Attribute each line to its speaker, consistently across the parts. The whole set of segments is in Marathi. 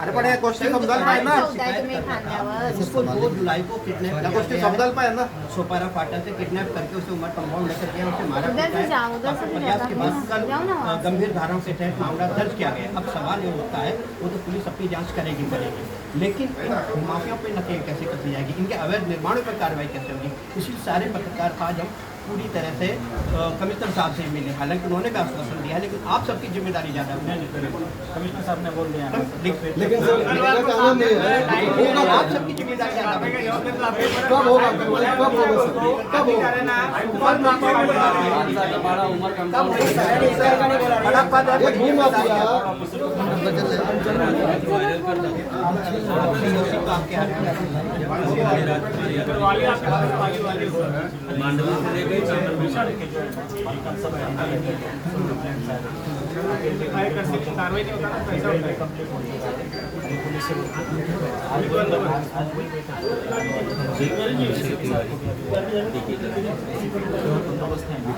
Speaker 1: अरे पण गोष्टी समजायला पाहिजे ना गोष्टी समजायला पाहिजे ना
Speaker 2: सोपारा फाटा से किडनैप करके उसे उमर कंपाउंड लेकर गया उसे मारा
Speaker 3: से से
Speaker 2: गंभीर धाराओं के तहत मामला दर्ज किया गया अब सवाल ये होता है वो तो पुलिस अपनी जाँच करेगी करेगी लेकिन इन माफियाओं पर नकेल कैसे कसी जाएगी इनके अवैध निर्माणों पर कार्रवाई कैसे होगी इसी सारे पत्रकार आज हम पूरी तरह से कमिश्नर साहब से मिले हालाँकि उन्होंने भी आश्वासन दिया है लेकिन आप सबकी ज़िम्मेदारी ज़्यादा है
Speaker 4: कमिश्नर साहब ने बोल दिया
Speaker 5: लेकिन है
Speaker 2: आप सबकी ज़िम्मेदारी ज़्यादा
Speaker 4: कार्रवाई नहीं होता ना पैसा होता है
Speaker 6: कंप्लीट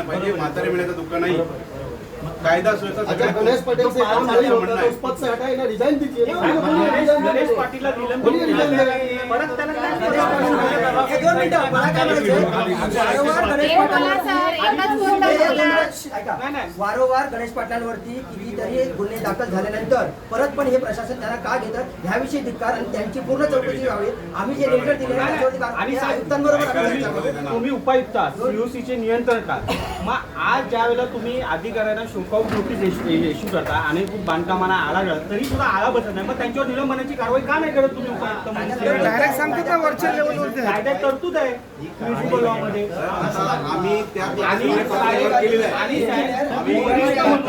Speaker 6: नाही पाहिजे. म्हातारी मेल्याचं दुःख नाही. कायदा सुव्यवस्था
Speaker 5: अगर
Speaker 6: सगळ्यात
Speaker 4: परत त्याला.
Speaker 7: वारंवार गणेश पाटलांवरती कितीतरी गुन्हे दाखल झाल्यानंतर परत पण हे प्रशासन त्यांना का घेतं ह्याविषयी धिक्कार आणि त्यांची पूर्ण चौकशी व्हावी. आम्ही जे निर्णय दिले
Speaker 4: आणि
Speaker 7: आयुक्तांबरोबर.
Speaker 4: तुम्ही उपायुक्त सीओसीचे नियंत्रणकार मग आज ज्या वेळेला तुम्ही अधिकाऱ्यांना शोकाऊट नोटीस इश्यू करता आणि खूप बांधकामांना आळा घालत तरी सुद्धा आळा बसत नाही. मग त्यांच्यावर निलंबनाची कारवाई का नाही करत तुम्ही उपायुक्त म्हणून?
Speaker 1: डायरेक्ट सांगते का वरच्या लेवलवरती
Speaker 4: कायद्यात तरतूद आहे म्युन्सिपल लॉ मध्ये
Speaker 6: आम्ही त्या
Speaker 4: आणि साहेब, तुम्ही वरिष्ठ म्हणून-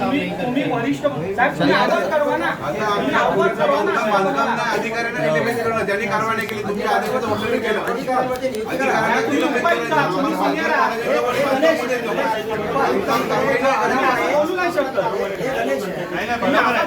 Speaker 4: तुम्ही- तुम्ही वरिष्ठ म्हणून- साहेब तुम्ही आवाज करवा ना
Speaker 6: आता
Speaker 4: तुम्ही
Speaker 6: आमच्या
Speaker 4: आवाज
Speaker 6: पुढचं
Speaker 4: करवा ना.
Speaker 6: बांधकाम नाही अधिकाऱ्यांना निलंबित केलं त्यांनी कारवाई नाही केली तुमच्या आदेशाचं उल्लंघन केलं
Speaker 7: अधिकाऱ्यांवरती नियुक्ती करा.
Speaker 6: अधिकाऱ्यांना
Speaker 4: तुम्ही
Speaker 6: निलंबित
Speaker 4: उपायुक्त आहात, तुम्ही senior आहात.
Speaker 6: कारवाई नाही.
Speaker 4: बोलू नाही शकत
Speaker 7: हे गणेश
Speaker 4: तुम्ही आवाज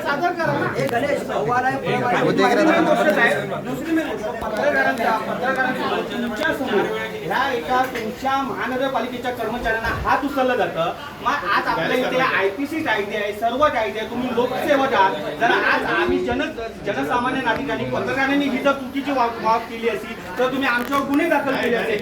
Speaker 4: ह्या एका तुमच्या महानगरपालिकेच्या कर्मचाऱ्यांना हात उचललं जातं मग आज आपल्या इथे आयपीसी कायदे आहे सर्व कायदे आहे तुम्ही लोकसेवक आहात जर आज आम्ही जन जनसामान्य नागरिकांनी पत्रकारांनी ही जर चुकीची वाग वाग केली असती तर तुम्ही आमच्यावर गुन्हे दाखल केले असते